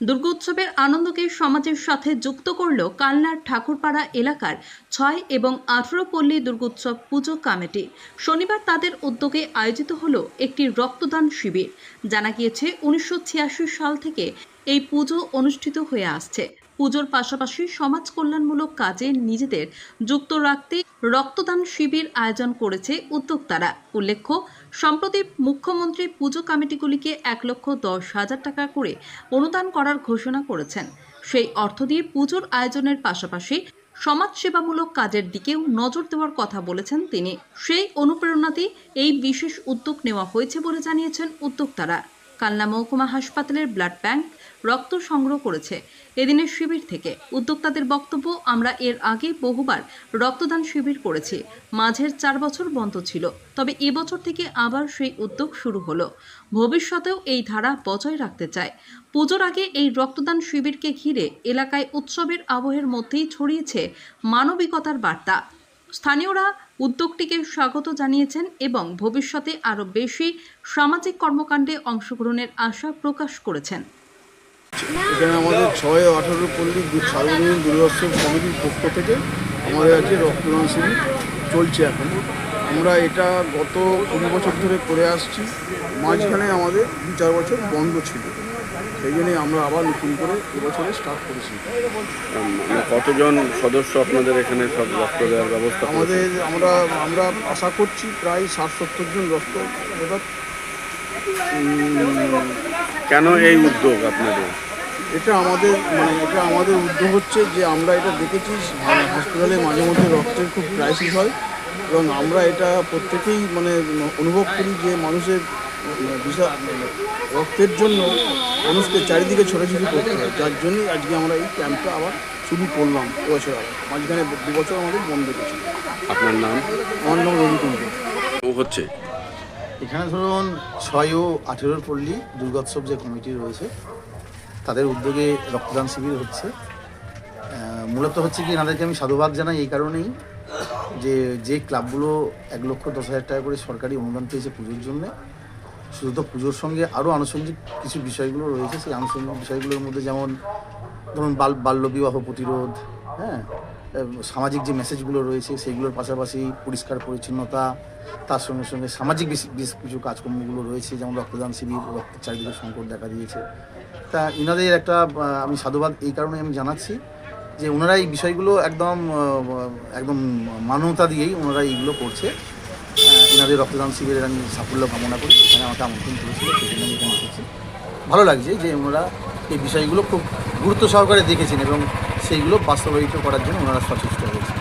দুর্গোৎসবের আনন্দকে সমাজের সাথে যুক্ত করল কালনার ঠাকুরপাড়া এলাকার ছয় এবং আঠেরো পল্লী দুর্গোৎসব পুজো কমিটি। শনিবার তাদের উদ্যোগে আয়োজিত হল একটি রক্তদান শিবির। জানা গিয়েছে, উনিশশো ছিয়াশি সাল থেকে এই পুজো অনুষ্ঠিত হয়ে আসছে। পুজোর পাশাপাশি সমাজ কল্যাণমূলক কাজে নিজেদের যুক্ত রাখতে রক্তদান শিবির আয়োজন করেছে উদ্যোক্তারা। উল্লেখ্য, সম্প্রতি মুখ্যমন্ত্রী পুজো কমিটিগুলিকে এক লক্ষ দশ হাজার টাকা করে অনুদান করার ঘোষণা করেছেন। সেই অর্থ দিয়ে পুজোর আয়োজনের পাশাপাশি সমাজসেবামূলক কাজের দিকেও নজর দেওয়ার কথা বলেছেন তিনি। সেই অনুপ্রেরণাতেই এই বিশেষ উদ্যোগ নেওয়া হয়েছে বলে জানিয়েছেন উদ্যোক্তারা। কালনা মহকুমা হাসপাতালের ব্লাড ব্যাংক রক্ত সংগ্রহ করেছে। এদিনের শিবির থেকে উদ্যোক্তাদের বক্তব্য, আমরা এর আগে বহুবার রক্তদান শিবির করেছি। মাঝের চার বছর বন্ধ ছিল, তবে এবছর থেকে আবার সেই উদ্যোগ শুরু হলো। ভবিষ্যতেও এই ধারা বজায় রাখতে চায়। পুজোর আগে এই রক্তদান শিবিরকে ঘিরে এলাকায় উৎসবের আবহের মধ্যেই ছড়িয়েছে মানবিকতার বার্তা। স্থানীয়রা উদ্যোগটিকে স্বাগত জানিয়েছেন এবং ভবিষ্যতে আরও বেশি সামাজিক কর্মকাণ্ডে অংশগ্রহণের আশা প্রকাশ করেছেন। এখানে আমাদের ছয় আঠারো পল্লী সার্বজনীন দুর্গোৎসব কমিটির পক্ষ থেকে আমাদের আজকে রক্তদান শিবির চলছে এখন। আমরা এটা গত কুড়ি বছর ধরে করে আসছি। মাঝখানে আমাদের দু চার বছর বন্ধ ছিল। সেই জন্যই আমরা আবার নতুন করে এবছরে স্টার্ট করেছি। মানে কতজন সদস্য আপনাদের এখানে সব রক্ত দেওয়ার ব্যবস্থা আমাদের আমরা আমরা আশা করছি প্রায় ষাট সত্তর জন রক্ত এবার কেন এই উদ্যোগ আপনাদের? এটা আমাদের মানে এটা আমাদের উদ্যোগ হচ্ছে যে আমরা এটা দেখেছি মানে হসপিটালে মাঝে মধ্যে রক্তের খুব ক্রাইসিস হয় এবং আমরা এটা প্রত্যেকেই মানে অনুভব করি যে মানুষের মানে বিশাল মানে রক্তের জন্য মানুষকে চারিদিকে ছোটাছুটি করতে হয়। যার জন্যই আজকে আমরা এই ক্যাম্পটা আবার শুরু করলাম এবছর আবার। মাঝখানে দু বছর আমাদের বন্ধ ছিল আপনার নাম? আমার নাম রবি কুণ্ডু ও হচ্ছে? এখানে ধরুন ছয় ও আঠেরোর পল্লী দুর্গোৎসব যে কমিটি রয়েছে তাদের উদ্যোগে রক্তদান শিবির হচ্ছে। মূলত হচ্ছে কি, এনাদেরকে আমি সাধুবাদ জানাই এই কারণেই যে যে ক্লাবগুলো এক লক্ষ দশ হাজার টাকা করে সরকারি অনুদান পেয়েছে পুজোর জন্য, শুধু তো পুজোর সঙ্গে আরও আনুষঙ্গিক কিছু বিষয়গুলো রয়েছে। সেই আনুষঙ্গিক বিষয়গুলোর মধ্যে যেমন ধরুন বাল, বাল্যবিবাহ প্রতিরোধ হ্যাঁ সামাজিক যে মেসেজগুলো রয়েছে সেগুলোর পাশাপাশি পরিষ্কার পরিচ্ছন্নতা, তার সঙ্গে সঙ্গে সামাজিক বেশ কিছু কাজকর্মগুলো রয়েছে, যেমন রক্তদান শিবির রক্তের চারিদিকে সংকট দেখা দিয়েছে। তা ইনাদের একটা আমি সাধুবাদ এই কারণে আমি জানাচ্ছি যে ওনারা এই বিষয়গুলো একদম একদম মানবতা দিয়েই ওনারা এইগুলো করছে। আহ, ইনাদের রক্তদান শিবিরের আমি সাফল্য কামনা করি এখানে আমাকে আমন্ত্রণ করেছিল আমি ভালো লাগছে যে ওনারা এই বিষয়গুলো খুব গুরুত্ব সহকারে দেখেছেন এবং সেইগুলো বাস্তবায়িত করার জন্য ওনারা সচেষ্ট হয়েছে